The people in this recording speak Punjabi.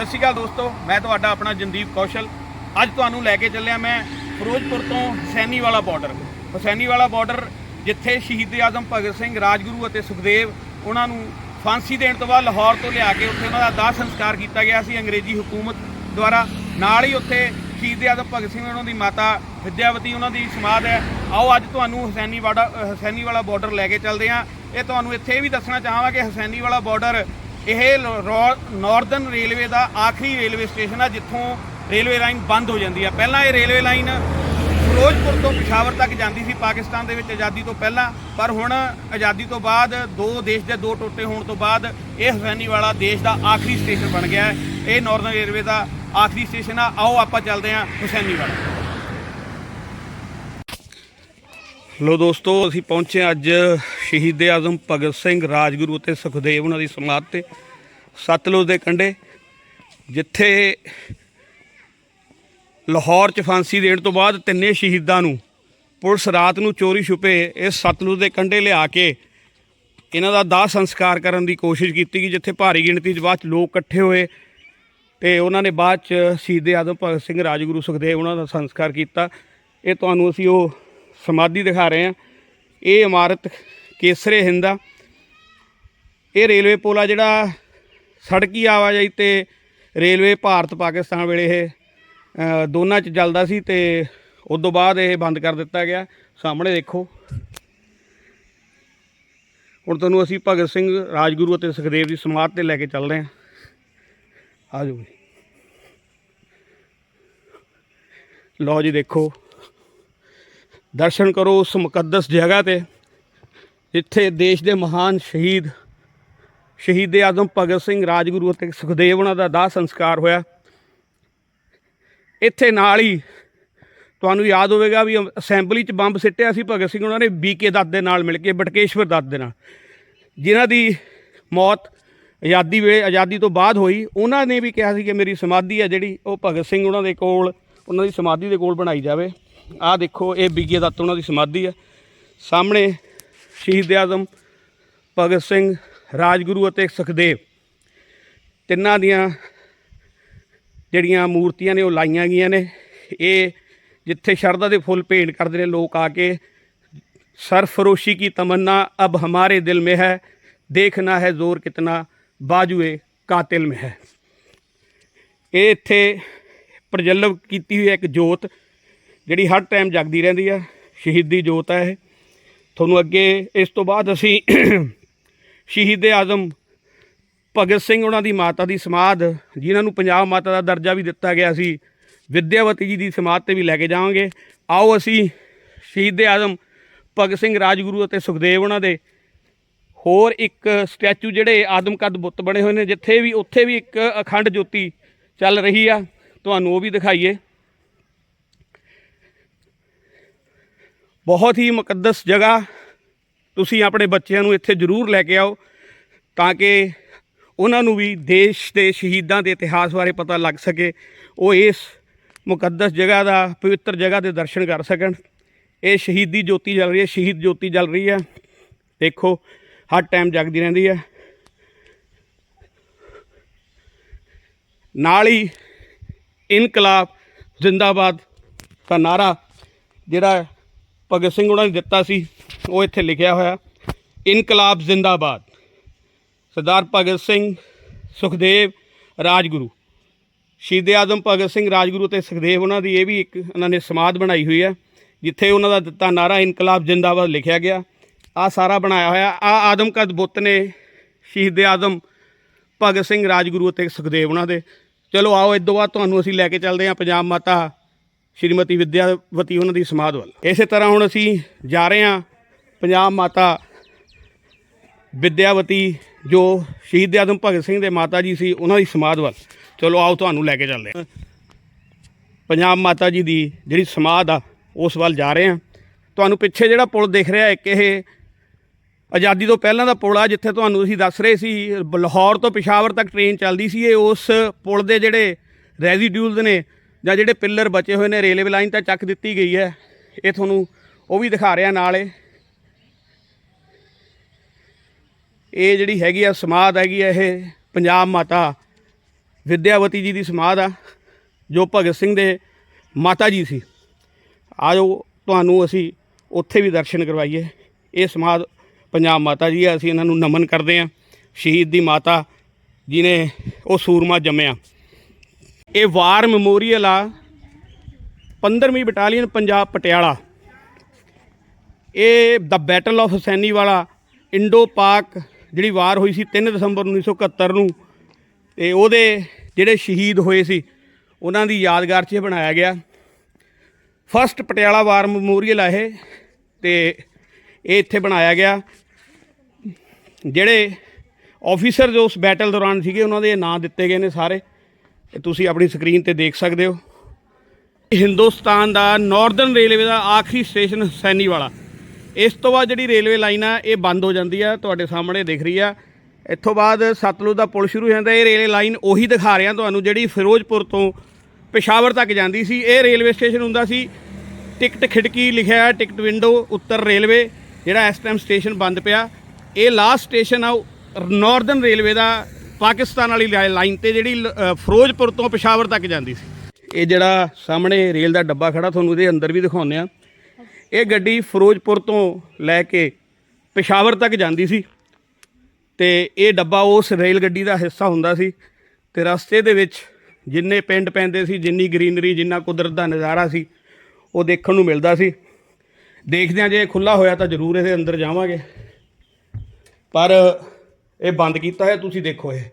ਸਤਿ ਸ਼੍ਰੀ ਅਕਾਲ ਦੋਸਤੋ, ਮੈਂ ਤੁਹਾਡਾ ਆਪਣਾ ਜਨਦੀਪ ਕੌਸ਼ਲ। ਅੱਜ ਤੁਹਾਨੂੰ ਲੈ ਕੇ ਚੱਲਿਆ ਮੈਂ ਫਿਰੋਜ਼ਪੁਰ ਤੋਂ ਹੁਸੈਨੀ ਵਾਲਾ ਬਾਰਡਰ ਹੁਸੈਨੀ ਵਾਲਾ ਬਾਰਡਰ ਜਿੱਥੇ ਸ਼ਹੀਦ ਆਜ਼ਮ ਭਗਤ ਸਿੰਘ, ਰਾਜਗੁਰੂ ਅਤੇ ਸੁਖਦੇਵ, ਉਹਨਾਂ ਨੂੰ ਫਾਂਸੀ ਦੇਣ ਤੋਂ ਬਾਅਦ ਲਾਹੌਰ ਤੋਂ ਲਿਆ ਕੇ ਉੱਥੇ ਉਹਨਾਂ ਦਾ ਦਾਹ ਸੰਸਕਾਰ ਕੀਤਾ ਗਿਆ ਸੀ ਅੰਗਰੇਜ਼ੀ ਹਕੂਮਤ ਦੁਆਰਾ। ਨਾਲ ਹੀ ਉੱਥੇ ਸ਼ਹੀਦ ਆਜ਼ਮ ਭਗਤ ਸਿੰਘ ਉਹਨਾਂ ਦੀ ਮਾਤਾ ਵਿਦਿਆਵਤੀ ਉਹਨਾਂ ਦੀ ਸਮਾਧ ਹੈ। ਆਓ ਅੱਜ ਤੁਹਾਨੂੰ ਹੁਸੈਨੀ ਵਾੜਾ ਹੁਸੈਨੀ ਵਾਲਾ ਬਾਰਡਰ ਲੈ ਕੇ ਚੱਲਦੇ ਹਾਂ। ਇਹ ਤੁਹਾਨੂੰ ਇੱਥੇ ਇਹ ਵੀ ਦੱਸਣਾ ਚਾਹਾਂਗਾ ਕਿ ਹੁਸੈਨੀ ਵਾਲਾ ਬਾਰਡਰ ਇਹ ਨਾਰਥਰਨ ਰੇਲਵੇ ਦਾ ਆਖਰੀ ਰੇਲਵੇ ਸਟੇਸ਼ਨ ਆ, ਜਿੱਥੋਂ ਰੇਲਵੇ ਲਾਈਨ ਬੰਦ ਹੋ ਜਾਂਦੀ ਆ। ਪਹਿਲਾਂ ਇਹ ਰੇਲਵੇ ਲਾਈਨ ਫਿਰੋਜ਼ਪੁਰ ਤੋਂ ਪਿਸ਼ਾਵਰ ਤੱਕ ਜਾਂਦੀ ਸੀ, ਪਾਕਿਸਤਾਨ ਦੇ ਵਿੱਚ ਆਜ਼ਾਦੀ ਤੋਂ ਪਹਿਲਾਂ। ਪਰ ਹੁਣ ਆਜ਼ਾਦੀ ਤੋਂ ਬਾਅਦ ਦੋ ਦੇਸ਼ ਦੇ ਦੋ ਟੋਟੇ ਹੋਣ ਤੋਂ ਬਾਅਦ ਇਹ ਹੁਸੈਨੀ ਵਾਲਾ ਦੇਸ਼ ਦਾ ਆਖਰੀ ਸਟੇਸ਼ਨ ਬਣ ਗਿਆ ਹੈ। ਇਹ ਨਾਰਥਰਨ ਰੇਲਵੇ ਦਾ ਆਖਰੀ ਸਟੇਸ਼ਨ ਆ। ਆਓ ਆਪਾਂ ਚੱਲਦੇ ਹਾਂ ਹੁਸੈਨੀ ਵਾਲਾ ਲੋ ਦੋਸਤੋ, ਅਸੀਂ ਪਹੁੰਚੇ ਅੱਜ ਸ਼ਹੀਦ ਆਜ਼ਮ ਭਗਤ ਸਿੰਘ ਰਾਜਗੁਰੂ ਅਤੇ ਸੁਖਦੇਵ ਉਹਨਾਂ ਦੀ ਸਮਾਧ ਤੇ, ਸਤਲੁਜ ਦੇ ਕੰਢੇ, ਜਿੱਥੇ ਲਾਹੌਰ 'ਚ ਫਾਂਸੀ ਦੇਣ ਤੋਂ ਬਾਅਦ ਤਿੰਨੇ ਸ਼ਹੀਦਾਂ ਨੂੰ ਪੁਲਿਸ ਰਾਤ ਨੂੰ ਚੋਰੀ ਛੁਪੇ ਇਸ ਸਤਲੁਜ ਦੇ ਕੰਢੇ ਲਿਆ ਕੇ ਇਹਨਾਂ ਦਾ ਦਾਹ ਸੰਸਕਾਰ ਕਰਨ ਦੀ ਕੋਸ਼ਿਸ਼ ਕੀਤੀ ਕਿ ਜਿੱਥੇ ਭਾਰੀ ਗਿਣਤੀ 'ਚ ਬਾਅਦ 'ਚ ਲੋਕ ਇਕੱਠੇ ਹੋਏ ਤੇ ਉਹਨਾਂ ਨੇ ਬਾਅਦ 'ਚ ਸ਼ਹੀਦ ਆਜ਼ਮ ਭਗਤ ਸਿੰਘ ਰਾਜਗੁਰੂ ਸੁਖਦੇਵ ਉਹਨਾਂ ਦਾ ਸੰਸਕਾਰ ਕੀਤਾ। ਇਹ ਤੁਹਾਨੂੰ ਅਸੀਂ ਉਹ ਸਮਾਧੀ ਦਿਖਾ ਰਹੇ ਹਾਂ। ਇਹ ਇਮਾਰਤ ਕੇਸਰੇ ਹਿੰਦ ਆ। ਇਹ ਰੇਲਵੇ ਪੁਲ ਆ ਜਿਹੜਾ ਸੜਕੀ ਆਵਾਜਾਈ ਤੇ ਰੇਲਵੇ ਭਾਰਤ ਪਾਕਿਸਤਾਨ ਵੇਲੇ ਇਹ ਦੋਨਾਂ 'ਚ ਚੱਲਦਾ ਸੀ ਤੇ ਉਸ ਤੋਂ ਬਾਅਦ ਇਹ ਬੰਦ ਕਰ ਦਿੱਤਾ ਗਿਆ। ਸਾਹਮਣੇ ਦੇਖੋ। ਹੁਣ ਤੁਹਾਨੂੰ ਅਸੀਂ ਭਗਤ ਸਿੰਘ, ਰਾਜਗੁਰੂ ਅਤੇ ਸੁਖਦੇਵ ਦੀ ਸਮਾਧ ਤੇ ਲੈ ਕੇ ਚੱਲ ਰਹੇ ਹਾਂ। ਆ ਜਾਓ ਜੀ। ਲਓ ਜੀ, ਦੇਖੋ। ਦਰਸ਼ਨ ਕਰੋ ਉਸ ਮੁਕੱਦਸ ਜਗ੍ਹਾ ਤੇ, ਜਿੱਥੇ ਦੇਸ਼ ਦੇ ਮਹਾਨ ਸ਼ਹੀਦ ਸ਼ਹੀਦ ਆਜ਼ਮ ਭਗਤ ਸਿੰਘ ਰਾਜਗੁਰੂ ਅਤੇ ਸੁਖਦੇਵ ਉਹਨਾਂ ਦਾ ਦਾਹ ਸੰਸਕਾਰ ਹੋਇਆ। ਇੱਥੇ ਨਾਲ ਹੀ ਤੁਹਾਨੂੰ ਯਾਦ ਹੋਵੇਗਾ ਵੀ ਅਸੈਂਬਲੀ 'ਚ ਬੰਬ ਸਿੱਟਿਆ ਸੀ ਭਗਤ ਸਿੰਘ ਉਹਨਾਂ ਨੇ ਬੀਕੇ ਦੱਤ ਦੇ ਨਾਲ ਮਿਲ ਕੇ, ਬਟਕੇਸ਼ਵਰ ਦੱਤ ਦੇ ਨਾਲ। ਜਿਨ੍ਹਾਂ ਦੀ ਮੌਤ ਆਜ਼ਾਦੀ ਵੇ, ਆਜ਼ਾਦੀ ਤੋਂ ਬਾਅਦ ਹੋਈ, ਉਹਨਾਂ ਨੇ ਵੀ ਕਿਹਾ ਸੀ ਕਿ ਮੇਰੀ ਸਮਾਧੀ ਹੈ ਜਿਹੜੀ ਉਹ ਭਗਤ ਸਿੰਘ ਉਹਨਾਂ ਦੇ ਕੋਲ, ਉਹਨਾਂ ਦੀ ਸਮਾਧੀ ਦੇ ਕੋਲ ਬਣਾਈ ਜਾਵੇ। ਆਹ ਦੇਖੋ, ਇਹ ਬਿਗੇ ਦੱਤ ਉਹਨਾਂ ਦੀ ਸਮਾਧੀ ਹੈ। ਸਾਹਮਣੇ ਸ਼ਹੀਦ ਆਜ਼ਮ, ਭਗਤ ਸਿੰਘ, ਰਾਜਗੁਰੂ ਅਤੇ ਸੁਖਦੇਵ। ਤਿੰਨਾਂ ਦੀਆਂ ਜਿਹੜੀਆਂ ਮੂਰਤੀਆਂ ਨੇ, ਉਹ ਲਾਈਆਂ ਗਈਆਂ ਨੇ। ਇਹ ਜਿੱਥੇ ਸ਼ਰਧਾ ਦੇ ਫੁੱਲ ਭੇਂਟ ਕਰਦੇ ਨੇ, ਲੋਕ ਆ ਕੇ ਸਰਫਰੋਸ਼ੀ ਕੀ ਤਮੰਨਾ, ਅਬ ਹਮਾਰੇ ਦਿਲ ਮੇ ਹੈ, ਦੇਖਣਾ ਹੈ ਜ਼ੋਰ ਕਿਤਨਾ, ਬਾਜੂਏ ਕਾਤਿਲ ਮੇ ਹੈ। ਇਹ ਇੱਥੇ ਪ੍ਰਜਲਵ ਕੀਤੀ ਹੋਈ ਇੱਕ ਜੋਤ। ਜਿਹੜੀ ਹਰ ਟਾਈਮ ਜਗਦੀ ਰਹਿੰਦੀ ਆ, ਸ਼ਹੀਦੀ ਜੋਤ ਹੈ ਇਹ। ਤੁਹਾਨੂੰ ਅੱਗੇ ਇਸ ਤੋਂ ਬਾਅਦ ਅਸੀਂ ਸ਼ਹੀਦ ਆਜ਼ਮ ਭਗਤ ਸਿੰਘ ਉਹਨਾਂ ਦੀ ਮਾਤਾ ਦੀ ਸਮਾਧ, ਜਿਨ੍ਹਾਂ ਨੂੰ ਪੰਜਾਬ ਮਾਤਾ ਦਾ ਦਰਜਾ ਵੀ ਦਿੱਤਾ ਗਿਆ ਸੀ, ਵਿਦਿਆਵਤੀ ਜੀ ਦੀ ਸਮਾਧ ਤੇ ਵੀ ਲੈ ਕੇ ਜਾਵਾਂਗੇ। ਆਓ ਅਸੀਂ ਸ਼ਹੀਦ ਆਜ਼ਮ ਭਗਤ ਸਿੰਘ ਰਾਜਗੁਰੂ ਅਤੇ ਸੁਖਦੇਵ ਉਹਨਾਂ ਦੇ ਹੋਰ ਇੱਕ ਸਟੈਚੂ ਜਿਹੜੇ ਆਦਮਕਦ ਬੁੱਤ ਬਣੇ ਹੋਏ ਨੇ, ਜਿੱਥੇ ਵੀ ਉੱਥੇ ਵੀ ਇੱਕ ਅਖੰਡ ਜੋਤੀ ਚੱਲ ਰਹੀ ਆ। ਤੁਹਾਨੂੰ ਉਹ ਵੀ ਦਿਖਾਈਏ। ਬਹੁਤ ਹੀ ਮੁਕੱਦਸ ਜਗ੍ਹਾ। ਤੁਸੀਂ ਆਪਣੇ ਬੱਚਿਆਂ ਨੂੰ ਇੱਥੇ ਜ਼ਰੂਰ ਲੈ ਕੇ ਆਓ ਤਾਂ ਕਿ ਉਹਨਾਂ ਨੂੰ ਵੀ ਦੇਸ਼ ਦੇ ਸ਼ਹੀਦਾਂ ਦੇ ਇਤਿਹਾਸ ਬਾਰੇ ਪਤਾ ਲੱਗ ਸਕੇ। ਉਹ ਇਸ ਮੁਕੱਦਸ ਜਗ੍ਹਾ ਦਾ, ਪਵਿੱਤਰ ਜਗ੍ਹਾ ਦੇ ਦਰਸ਼ਨ ਕਰ ਸਕਣ। ਇਹ ਸ਼ਹੀਦੀ ਜੋਤੀ ਜਲ ਰਹੀ ਹੈ, ਸ਼ਹੀਦ ਜੋਤੀ ਜਲ ਰਹੀ ਹੈ। ਦੇਖੋ, ਹਰ ਟਾਈਮ ਜਗਦੀ ਰਹਿੰਦੀ ਹੈ। ਨਾਲ ਹੀ ਇਨਕਲਾਬ ਜ਼ਿੰਦਾਬਾਦ ਦਾ ਨਾਰਾ ਜਿਹੜਾ ਭਗਤ ਸਿੰਘ ਉਹਨਾਂ ਨੇ ਦਿੱਤਾ ਸੀ, ਉਹ ਇੱਥੇ ਲਿਖਿਆ ਹੋਇਆ, ਇਨਕਲਾਬ ਜ਼ਿੰਦਾਬਾਦ। ਸਰਦਾਰ ਭਗਤ ਸਿੰਘ ਸੁਖਦੇਵ ਰਾਜਗੁਰੂ। ਸ਼ਹੀਦ ਆਜ਼ਮ ਭਗਤ ਸਿੰਘ ਰਾਜਗੁਰੂ ਤੇ ਸੁਖਦੇਵ ਉਹਨਾਂ ਦੀ ਇਹ ਵੀ ਇੱਕ ਉਹਨਾਂ ਨੇ ਸਮਾਧ ਬਣਾਈ ਹੋਈ ਹੈ, ਜਿੱਥੇ ਉਹਨਾਂ ਦਾ ਦਿੱਤਾ ਨਾਰਾ ਇਨਕਲਾਬ ਜਿੰਦਾਬਾਦ ਲਿਖਿਆ ਗਿਆ। ਆ ਸਾਰਾ ਬਣਾਇਆ ਹੋਇਆ ਆ ਆਦਮਕਦ ਬੁੱਤ ਨੇ ਸ਼ਹੀਦ ਆਜ਼ਮ ਭਗਤ ਸਿੰਘ ਰਾਜਗੁਰੂ ਅਤੇ ਸੁਖਦੇਵ ਉਹਨਾਂ ਦੇ। ਚਲੋ ਆਓ, ਇਸ ਤੋਂ ਬਾਅਦ ਤੁਹਾਨੂੰ ਅਸੀਂ ਲੈ ਕੇ ਚੱਲਦੇ ਹਾਂ ਪੰਜਾਬ ਮਾਤਾ ਸ਼੍ਰੀਮਤੀ ਵਿਦਿਆਵਤੀ ਉਹਨਾਂ ਦੀ ਸਮਾਧ ਵੱਲ। ਇਸੇ ਤਰ੍ਹਾਂ ਹੁਣ ਅਸੀਂ ਜਾ ਰਹੇ ਹਾਂ ਪੰਜਾਬ ਮਾਤਾ ਵਿਦਿਆਵਤੀ ਜੋ ਸ਼ਹੀਦ ਆਦਮ ਭਗਤ ਸਿੰਘ ਦੇ ਮਾਤਾ ਜੀ ਸੀ, ਉਹਨਾਂ ਦੀ ਸਮਾਧ ਵੱਲ। ਚਲੋ ਆਓ ਤੁਹਾਨੂੰ ਲੈ ਕੇ ਚੱਲਦੇ ਹਾਂ। ਪੰਜਾਬ ਮਾਤਾ ਜੀ ਦੀ ਜਿਹੜੀ ਸਮਾਧ ਆ, ਉਸ ਵੱਲ ਜਾ ਰਹੇ ਹਾਂ। ਤੁਹਾਨੂੰ ਪਿੱਛੇ ਜਿਹੜਾ ਪੁਲ ਦਿਖ ਰਿਹਾ, ਇੱਕ ਇਹ ਆਜ਼ਾਦੀ ਤੋਂ ਪਹਿਲਾਂ ਦਾ ਪੁਲ ਆ, ਜਿੱਥੇ ਤੁਹਾਨੂੰ ਅਸੀਂ ਦੱਸ ਰਹੇ ਸੀ, ਲਾਹੌਰ ਤੋਂ ਪਿਸ਼ਾਵਰ ਤੱਕ ਟ੍ਰੇਨ ਚੱਲਦੀ ਸੀ, ਇਹ ਉਸ ਪੁਲ ਦੇ ਜਿਹੜੇ ਰੈਜ਼ੀਡਿਊਲਸ ਨੇ ਜਾਂ ਜਿਹੜੇ ਪਿੱਲਰ ਬਚੇ ਹੋਏ ਨੇ, ਰੇਲਵੇ ਲਾਈਨ ਤਾਂ ਚੱਕ ਦਿੱਤੀ ਗਈ ਹੈ। ਇਹ ਤੁਹਾਨੂੰ ਉਹ ਵੀ ਦਿਖਾ ਰਿਹਾ ਨਾਲੇ। ਇਹ ਜਿਹੜੀ ਹੈਗੀ ਆ, ਸਮਾਧ ਹੈਗੀ ਆ, ਇਹ ਪੰਜਾਬ ਮਾਤਾ ਵਿਦਿਆਵਤੀ ਜੀ ਦੀ ਸਮਾਧ ਆ, ਜੋ ਭਗਤ ਸਿੰਘ ਦੇ ਮਾਤਾ ਜੀ ਸੀ। ਆਜੋ ਤੁਹਾਨੂੰ ਅਸੀਂ ਉੱਥੇ ਵੀ ਦਰਸ਼ਨ ਕਰਵਾਈਏ। ਇਹ ਸਮਾਧ ਪੰਜਾਬ ਮਾਤਾ ਜੀ ਆ, ਅਸੀਂ ਇਹਨਾਂ ਨੂੰ ਨਮਨ ਕਰਦੇ ਹਾਂ ਸ਼ਹੀਦ ਦੀ ਮਾਤਾ ਜਿਨੇ ਉਹ ਸੂਰਮਾ ਜੰਮਿਆ। ਇਹ ਵਾਰ ਮੈਮੋਰੀਅਲ ਆ 15ਵੀਂ ਬਟਾਲੀਅਨ ਪੰਜਾਬ ਪਟਿਆਲਾ। ਇਹ ਦਾ ਬੈਟਲ ਆਫ ਹਸੈਨੀ ਵਾਲਾ ਇੰਡੋ ਪਾਕ ਜਿਹੜੀ ਵਾਰ ਹੋਈ ਸੀ 3 ਦਸੰਬਰ 1971 ਨੂੰ, ਤੇ ਉਹਦੇ ਜਿਹੜੇ ਸ਼ਹੀਦ ਹੋਏ ਸੀ, ਉਹਨਾਂ ਦੀ ਯਾਦਗਾਰ 'ਚ ਇਹ ਬਣਾਇਆ ਗਿਆ। ਫਸਟ ਪਟਿਆਲਾ ਵਾਰ ਮੈਮੋਰੀਅਲ ਆ ਇਹ, ਤੇ ਇਹ ਇੱਥੇ ਬਣਾਇਆ ਗਿਆ। ਜਿਹੜੇ ਆਫੀਸਰ ਜੋ ਉਸ ਬੈਟਲ ਦੌਰਾਨ ਸੀਗੇ, ਉਹਨਾਂ ਦੇ ਨਾਂ ਦਿੱਤੇ ਗਏ ਨੇ ਸਾਰੇ। ਇਹ ਤੁਸੀਂ ਆਪਣੀ ਸਕਰੀਨ ਤੇ ਦੇਖ ਸਕਦੇ ਹੋ। ਹਿੰਦੁਸਤਾਨ ਦਾ ਨਾਰਦਰਨ ਰੇਲਵੇ ਦਾ ਆਖਰੀ ਸਟੇਸ਼ਨ ਸੈਨੀ ਵਾਲਾ ਇਸ ਤੋਂ ਬਾਅਦ ਜਿਹੜੀ ਰੇਲਵੇ ਲਾਈਨ ਆ, ਇਹ ਬੰਦ ਹੋ ਜਾਂਦੀ ਆ, ਤੁਹਾਡੇ ਸਾਹਮਣੇ ਦਿਖ ਰਹੀ ਆ। ਇੱਥੋਂ ਬਾਅਦ ਸਤਲੁਜ ਦਾ ਪੁਲ ਸ਼ੁਰੂ ਹੋ ਜਾਂਦਾ। ਇਹ ਰੇਲਵੇ ਲਾਈਨ ਉਹੀ ਦਿਖਾ ਰਿਹਾ ਤੁਹਾਨੂੰ ਜਿਹੜੀ ਫਿਰੋਜ਼ਪੁਰ ਤੋਂ ਪਿਸ਼ਾਵਰ ਤੱਕ ਜਾਂਦੀ ਸੀ। ਇਹ ਰੇਲਵੇ ਸਟੇਸ਼ਨ ਹੁੰਦਾ ਸੀ। ਟਿਕਟ ਖਿੜਕੀ ਲਿਖਿਆ ਹੈ ਟਿਕਟ ਵਿੰਡੋ ਉੱਤਰ ਰੇਲਵੇ ਜਿਹੜਾ ਇਸ ਟਾਈਮ ਸਟੇਸ਼ਨ ਬੰਦ ਪਿਆ। ਇਹ ਲਾਸਟ ਸਟੇਸ਼ਨ ਆ ਨਾਰਦਰਨ ਰੇਲਵੇ ਦਾ ਪਾਕਿਸਤਾਨ ਵਾਲੀ ਲਾ- ਲਾਈਨ ਤੇ ਜਿਹੜੀ ਲ- ਫਿਰੋਜ਼ਪੁਰ ਤੋਂ ਪਿਸ਼ਾਵਰ ਤੱਕ ਜਾਂਦੀ ਸੀ। ਇਹ ਜਿਹੜਾ ਸਾਹਮਣੇ ਰੇਲ ਦਾ ਡੱਬਾ ਖੜਾ, ਤੁਹਾਨੂੰ ਇਹਦੇ ਅੰਦਰ ਵੀ ਦਿਖਾਉਂਦੇ ਆ ਇਹ ਗੱਡੀ ਫਿਰੋਜ਼ਪੁਰ ਤੋਂ ਲੈ ਕੇ ਪਿਸ਼ਾਵਰ ਤੱਕ ਜਾਂਦੀ ਸੀ ਤੇ ਇਹ ਡੱਬਾ ਉਸ ਰੇਲ ਗੱਡੀ ਦਾ ਹਿੱਸਾ ਹੁੰਦਾ ਸੀ ਤੇ ਰਸਤੇ ਦੇ ਵਿੱਚ ਜਿੰਨੇ ਪਿੰਡ ਪੈਂਦੇ ਸੀ, ਜਿੰਨੀ ਗ੍ਰੀਨਰੀ, ਜਿੰਨਾ ਕੁਦਰਤ ਦਾ ਨਜ਼ਾਰਾ ਸੀ, ਉਹ ਦੇਖਣ ਨੂੰ ਮਿਲਦਾ ਸੀ। ਦੇਖਦੇ ਹਾਂ ਜੇ ਖੁੱਲਾ ਹੋਇਆ ਤਾਂ ਜ਼ਰੂਰ ਇਹਦੇ ਅੰਦਰ ਜਾਵਾਂਗੇ। ਪਰ ਇਹ ਬੰਦ ਕੀਤਾ ਹੈ ਤੁਸੀਂ ਦੇਖੋ ਇਹ।